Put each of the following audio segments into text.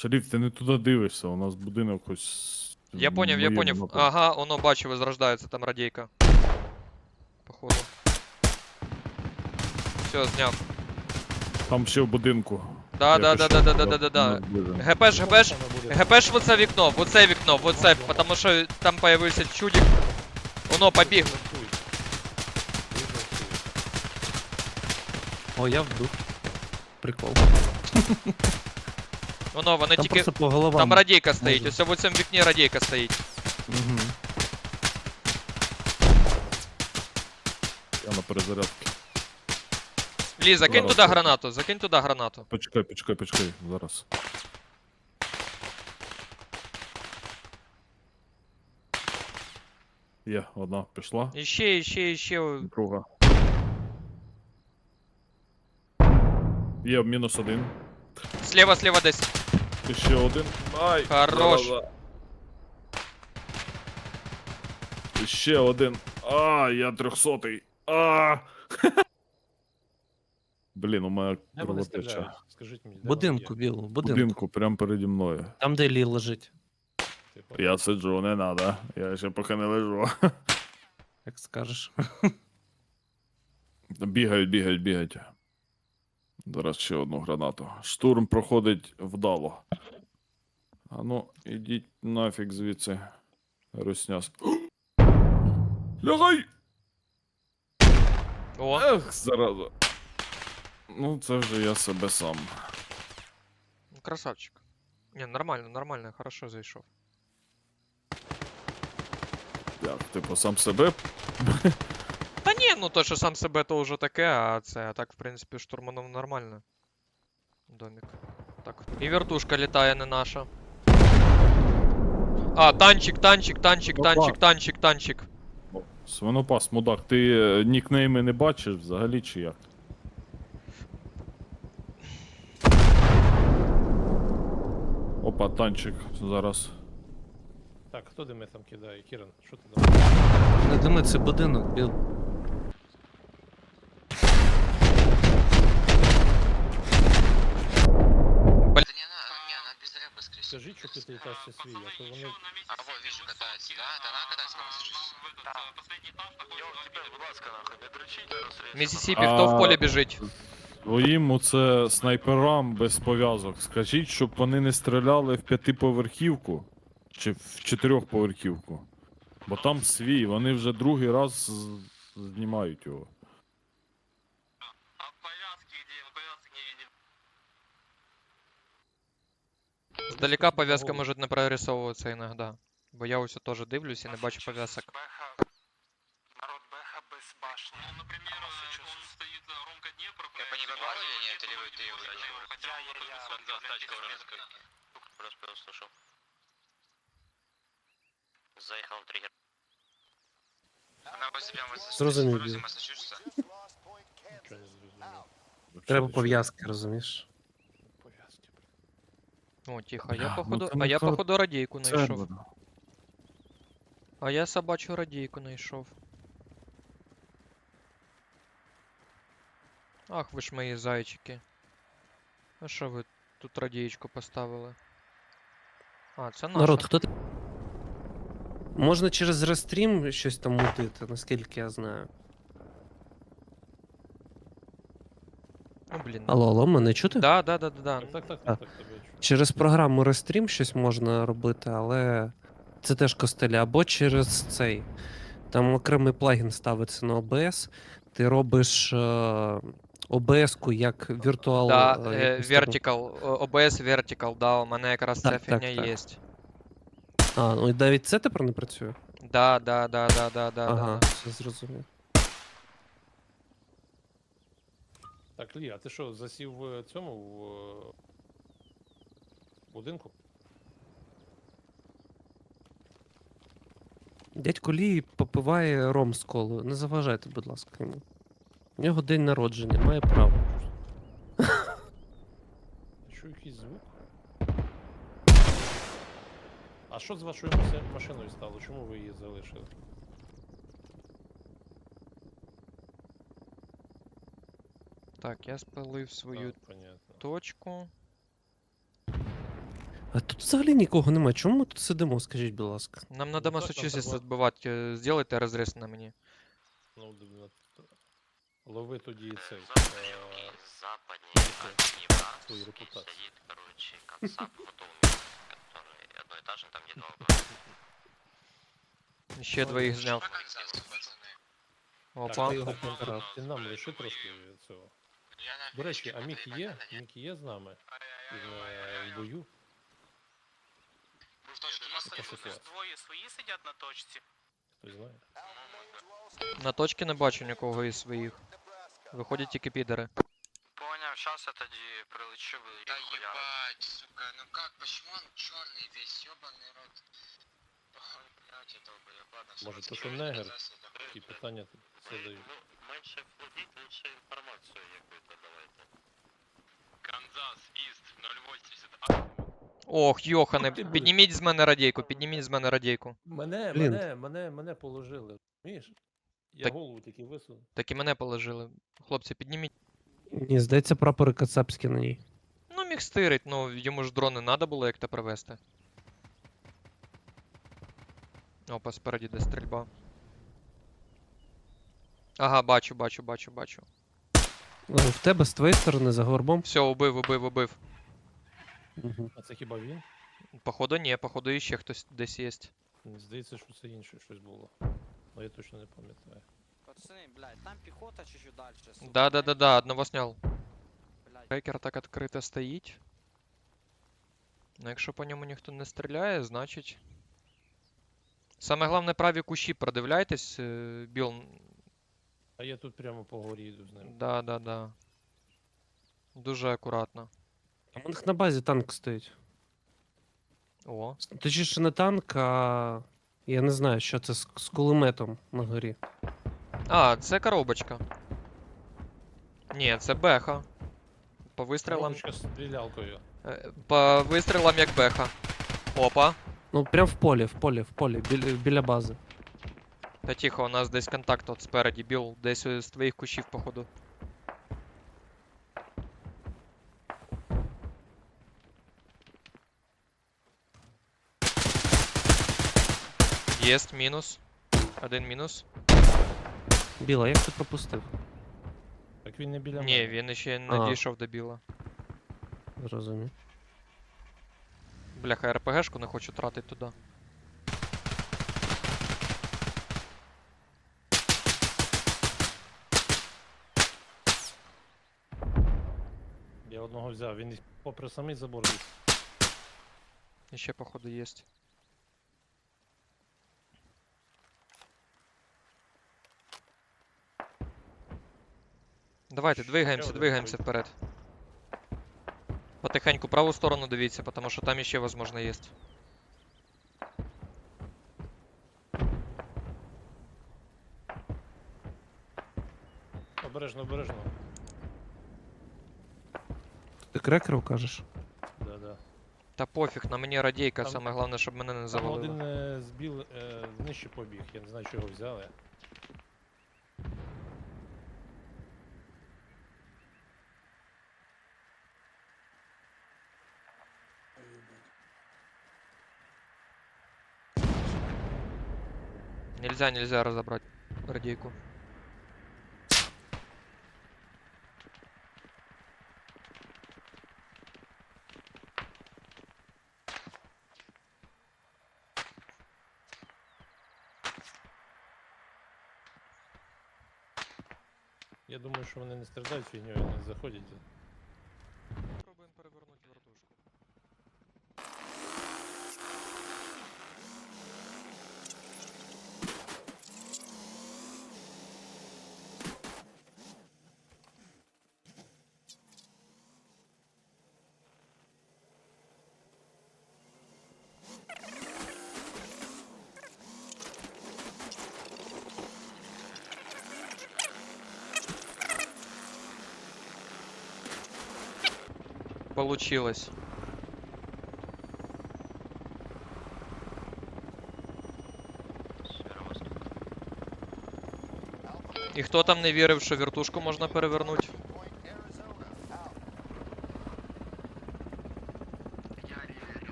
Шеріф, ти не туди дивишся, у нас будинок ось. Я поняв, я поняв. Ага, воно бачу, возрождається там радійка. Походу. Все, зняв. Там ще в будинку. Да, Я да, да, да, да, да, да, да. ГПш, ГПш, ГПш в оце вікно, в оце вікно, в оце, потому що там появився чудик. Воно побіг. О, я вдух. Прикол. Воно, вони Там тільки. просто по головам. Там радійка стоїть, ось в цьому вікні радійка стоїть. Угу. Я на перезарядці. Лі, закинь Зараз туди гранату, закинь туди гранату. Почекай, почекай, почекай, зараз. Є, одна пішла, Іще, іще, іще. друга. Є мінус один. Слева, слева десь. І ще один. Ай! Хорош. І ще один. А, я трьохсотий. А! Блін, у мене Де вони кровотеча. стріляють? Скажіть мені, де Будинку, вони є? білу, будинку. Будинку, прямо переді мною. Там, де Лі лежить, Типу, Я сиджу, не надо. Я ще поки не лежу. як скажеш. Бігають, бігають, бігають. Зараз ще одну гранату. Штурм проходить вдало. А ну, ідіть нафіг звідси. Русняс. Лягай! О, Ех, зараза. Ну, це вже я себе сам. красавчик. Не, нормально, нормально, хорошо зайшов. Як, типу, сам себе? Ну то, що сам себе, то вже таке, а це, а так, в принципі, штурманув нормально. Домик. Так. І вертушка літає не наша. А, танчик, танчик, танчик, Опа. танчик, танчик, танчик. Свинопас, мудак, ти е, нікнейми не бачиш взагалі чи як? Опа, танчик зараз. Так, хто дими там кидає? Кіран, що ти там? Не дими, це будинок, біл. Скажіть, що ти літаєшся свій, а то вони... А вот, вижу, катается, да? Да, она катается на Массачусетсе. Мississippi, хто в полі біжить? Своїм оце снайперам без пов'язок. Скажіть, щоб вони не стріляли в п'ятиповерхівку чи в чотирьохповерхівку. Бо там свій, вони вже другий раз з- знімають його. Здалека пов'язка може не прорисовуватися іноді. Бо я ось теж дивлюсь і не бачу пов'язок. Народ Бэха без башни. Ну, например, он стоит Ромка Днепр. По ней попали или нет? Или вы ты его Хотя я, я, я, тачка Просто услышал. Заехал в триггер. Она возле прямо возле- Зрозумів, возле Біл. Массачусетса. Нічого не зрозумів. Треба пов'язки, розумієш? О, тихо, я Ну, походу. це А я кор- походу радійку знайшов. А я собачу радійку знайшов. Ах, ви ж мої зайчики. А що ви тут радієчку поставили? А, це наша. Народ, хто ти? Можна через рестрім щось там мутити, наскільки я знаю. Ну, блін. Алло, алло, мене чути? Да, да, да, да, да. Так, так, так, так, так, тебе чую. Через програму Restream щось можна робити, але це теж костелі. Або через цей. Там окремий плагін ставиться на OBS. Ти робиш е, OBS-ку як віртуал. Да, е, е, якусь таку- Vertical, о, OBS Vertical, да, у мене якраз ця Так, так, фігня так. є. А, ну і навіть це тепер не працює? Да, да, да, да, да, да, ага, да. все зрозумів. Так, Лі, а ти що, засів в цьому в е, будинку? Дядько Лі попиває ром з колою. Не заважайте, будь ласка, йому. У нього день народження, має право. Я чую якийсь звук. А що з вашою машиною стало? Чому ви її залишили? Так, я спалив свою А, понятно. точку. А тут взагалі нікого немає. Чому ми тут сидимо, скажіть, будь ласка. Нам Ну, надо так, нам Массачусетс треба- відбивати. е, Сделайте розріз на мені. Ну, д- д- лови тоді цей. е, западнее Дмитрий, от Днепра свою репутацию. сидит, короче, кацап Худоумин, который одноэтажный, там где два окна. Ще двоїх зняв. Так, Опа. ти його контракт, ти нам лиши трошки цього. До речі, а Мік є? Мік є з нами? Е, в бою? Це що клас. Двоє свої сидять на точці. Хтось знає? На точці не бачу нікого із своїх. Виходять тільки підери. Поняв, щас я тоді прилечу Да ебать, сука, ну как, почему он черный весь, ебаный рот? Може, то, що себя. Такі питання все дають. Ну, менше плодіть, лучше інформацію якусь давайте. Канзас, Іст, 080. Ох, Йохане, підніміть з мене радійку, підніміть з мене радійку. Мене, Блін. мене, мене, мене положили. Розумієш? Я Так- голову тільки висунув. Так і мене положили. Хлопці, підніміть. Ні, здається, прапори кацапські на ній. Ну, міг стирить, ну йому ж дрони треба було як-то привезти. Опа, спереді де стрільба. Ага, бачу, бачу, бачу, бачу. В тебе з твоєї сторони за горбом. Все, убив, убив, убив. Угу. А це хіба він? Походу, ні, походу іще хтось десь є. Здається, що це інше щось було. Але я точно не пам'ятаю. Пацаны, блядь, там пехота чуть-чуть дальше. сука, Да, да, да, да, одного снял. Блядь, Трекер так відкрито стоїть. Ну, якщо по ньому ніхто не стріляє, значить. Саме головне праві кущі продивляйтесь, е, Біл. А я тут прямо по горі йду з ним. Да, да, да. Дуже акуратно. Там у них на базі танк стоїть. О, Точніше, не танк, а. Я не знаю, що це з, з кулеметом на горі. А, це коробочка. Ні, це беха. По вистрілам. Коробочка з стрілялкою. е, По вистрілам як беха. Опа. Ну, прям в полі, в полі, в полі, біля, біля бази. Та тихо, у нас десь контакт от спереді, Біл, десь е, з твоїх кущів, походу. Єсть, мінус. Один мінус. Біла, як ти пропустив? Так він не біля Ні, мене. він ще не А. дійшов до біла. Зрозумів. Бляха, РПГшку не хочу тратити туди. Я одного взяв, він попри самий забор ліз. І ще, походу, єсть. Давайте, двигаємося, двигаємося вперед. Потихеньку праву сторону дивіться, потому що там іще, возможно, є. Обережно, обережно. Ти крекеру кажеш? Да-да. Та пофіг, на мені радійка, Там- саме головне, щоб мене не Там завалило. один е, з біл е, нижче побіг, я не знаю, чого взяли. Нельзя, нельзя разобрать радійку. Я думаю, що вони не страдають фігньою, не заходять. получилось. И кто там не вірив, що вертушку можно перевернуть?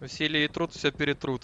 Усилие и труд все перетрут.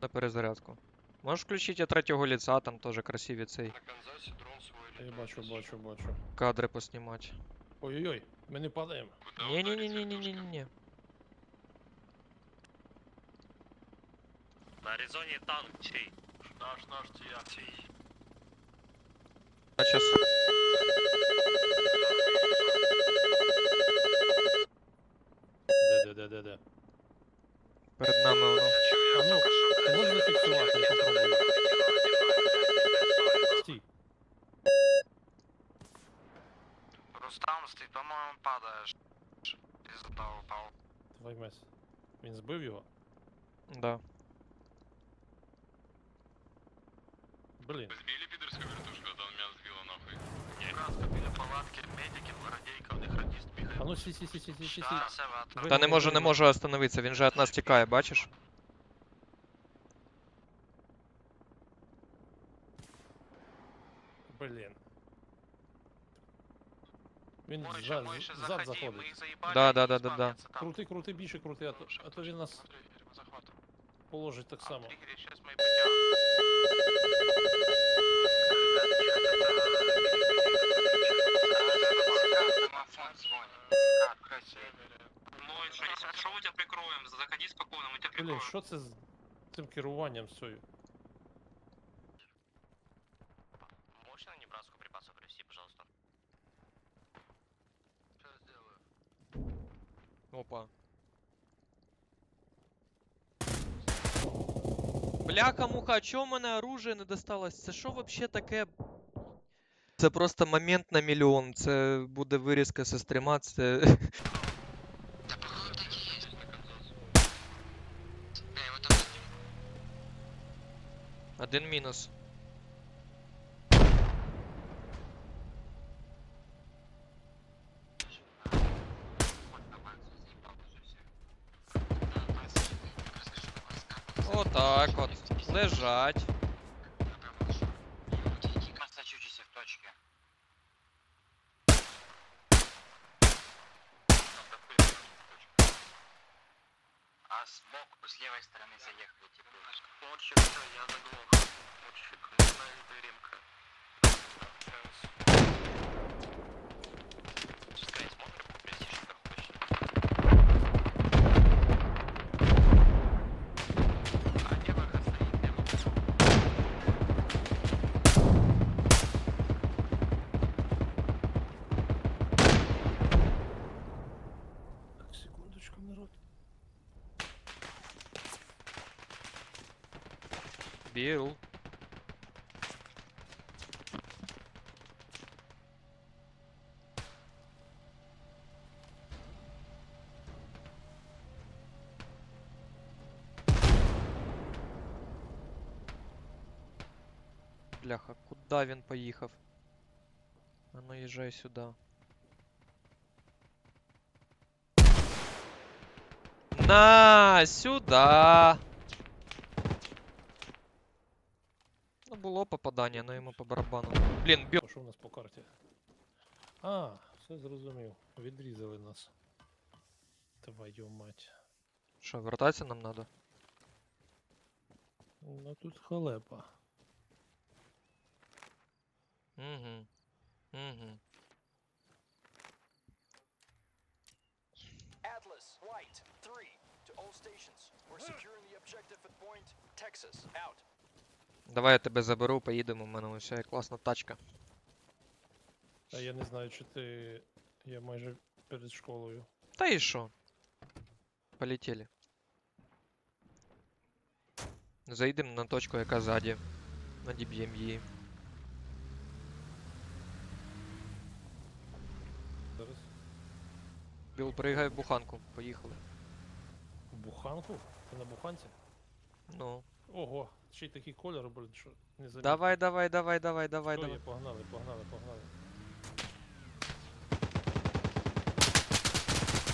На перезарядку. Можешь включить от третьего лица, там тоже красивый цей Я бачу, бачу, бачу. кадры поснимать. Ой-ой-ой, ми не падаємо. Не-не-не-не-не-не-не. На Аризоне танк чей? Наш, наш, чья? Чей? А сейчас... Де, ты, по-моему, падаешь. Из-за того упал. Давай мес. Він збив його? Да. Блін. Кратко біля палатки, медиків, радійка, у них радіст бігає. А ну сі, сі, сі, сі, сі, сі, сі. Да, Сева, Ви- Та не можу, не можу остановитися, він же від нас тікає, бачиш? Блін. Він Мойша, зад, Мойша, зад заходи, заходить. ми їх заїбали. Да, да, да, да, да. там. Крути, крути, більше крути, а то, а то він нас Смотри, положить так само. ми потягнемо. Мойша, если что, мы тебя прикроем, заходи спокойно, мы тебя Блін, прикроем. що це з цим керуванням з цією? Можешь на Небраску припасов привезти, пожалуйста? Сейчас сделаю. Опа. Бляха-муха, а чого в мене оружие не досталось? Це що вообще таке? Це просто момент на мільйон. Це буде вирізка зі стріма, це. Да походу Лежать. А сбоку, с левой стороны заехали, типа. Морчик, все, я заглох. Морчик, нужна ремка. народ. Біл. Бляха, куди він поїхав? А ну їжджай сюди. На, сюда. Ну, було попадання, но йому по барабану. Блін, бі... Що у нас по карті? А, все зрозумів. Відрізали нас. Твою мать. Що, вертатися нам надо? Ну тут халепа. Угу. Угу. Atlas, White, Давай я тебе заберу, поїдемо, у мене ось класна тачка. А я не знаю, чи ти. Я майже перед школою. Та і що? Полетіли. Заїдемо на точку, яка ззаді. Надіб'ємо її. Зараз. Біл, приїгай в буханку, поїхали. Буханку? Ти на буханці? Ну. Ого, ще й такий кольор, блін, що не замітив. Давай, давай, давай, давай, давай, Що є? давай. Погнали, погнали, погнали.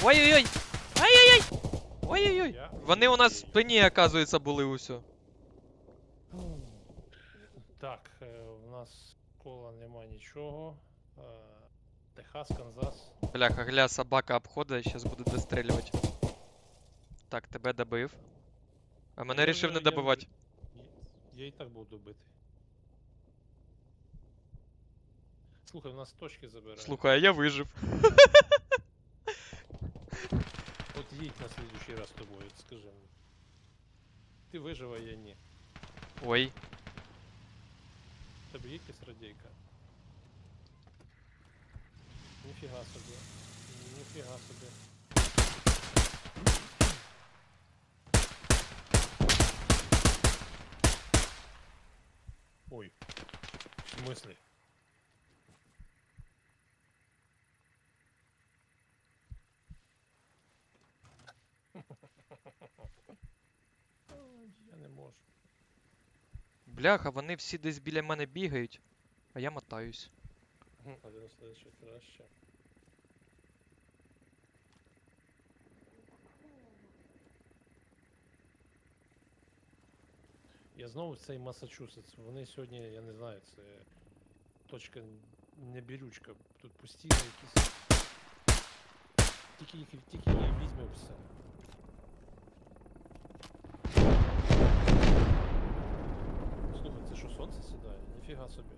Ой-ой-ой! Ай-яй-яй! Ой-ой-ой! Я Вони у нас в спині, оказується, були усьо. Так, е, у нас кола нема нічого. Е, Техас, Канзас. Бляха, гля, собака обходить, зараз буде дострілювати. Так, тебе добив. А мене рішив не добивати. Я- і так був добитий. Слухай, у нас точки забирають. Слухай, а я вижив. От їдь на слідуючий раз з тобою, скажи мені. Ти вижив, а я ні. Ой. Тебе є якась радійка? Ніфіга собі. Ніфіга собі. Ой. В смысле? Ой, Я не можу. Бляха, вони всі десь біля мене бігають, а я мотаюсь. Один следующий краще. Я знову цей Масачусетс. Вони сьогодні, я не знаю, це точка не бірючка. Тут постійно якісь. Тільки їх тільки їх візьмемо все. Слухай, це що сонце сідає? Ніфіга собі.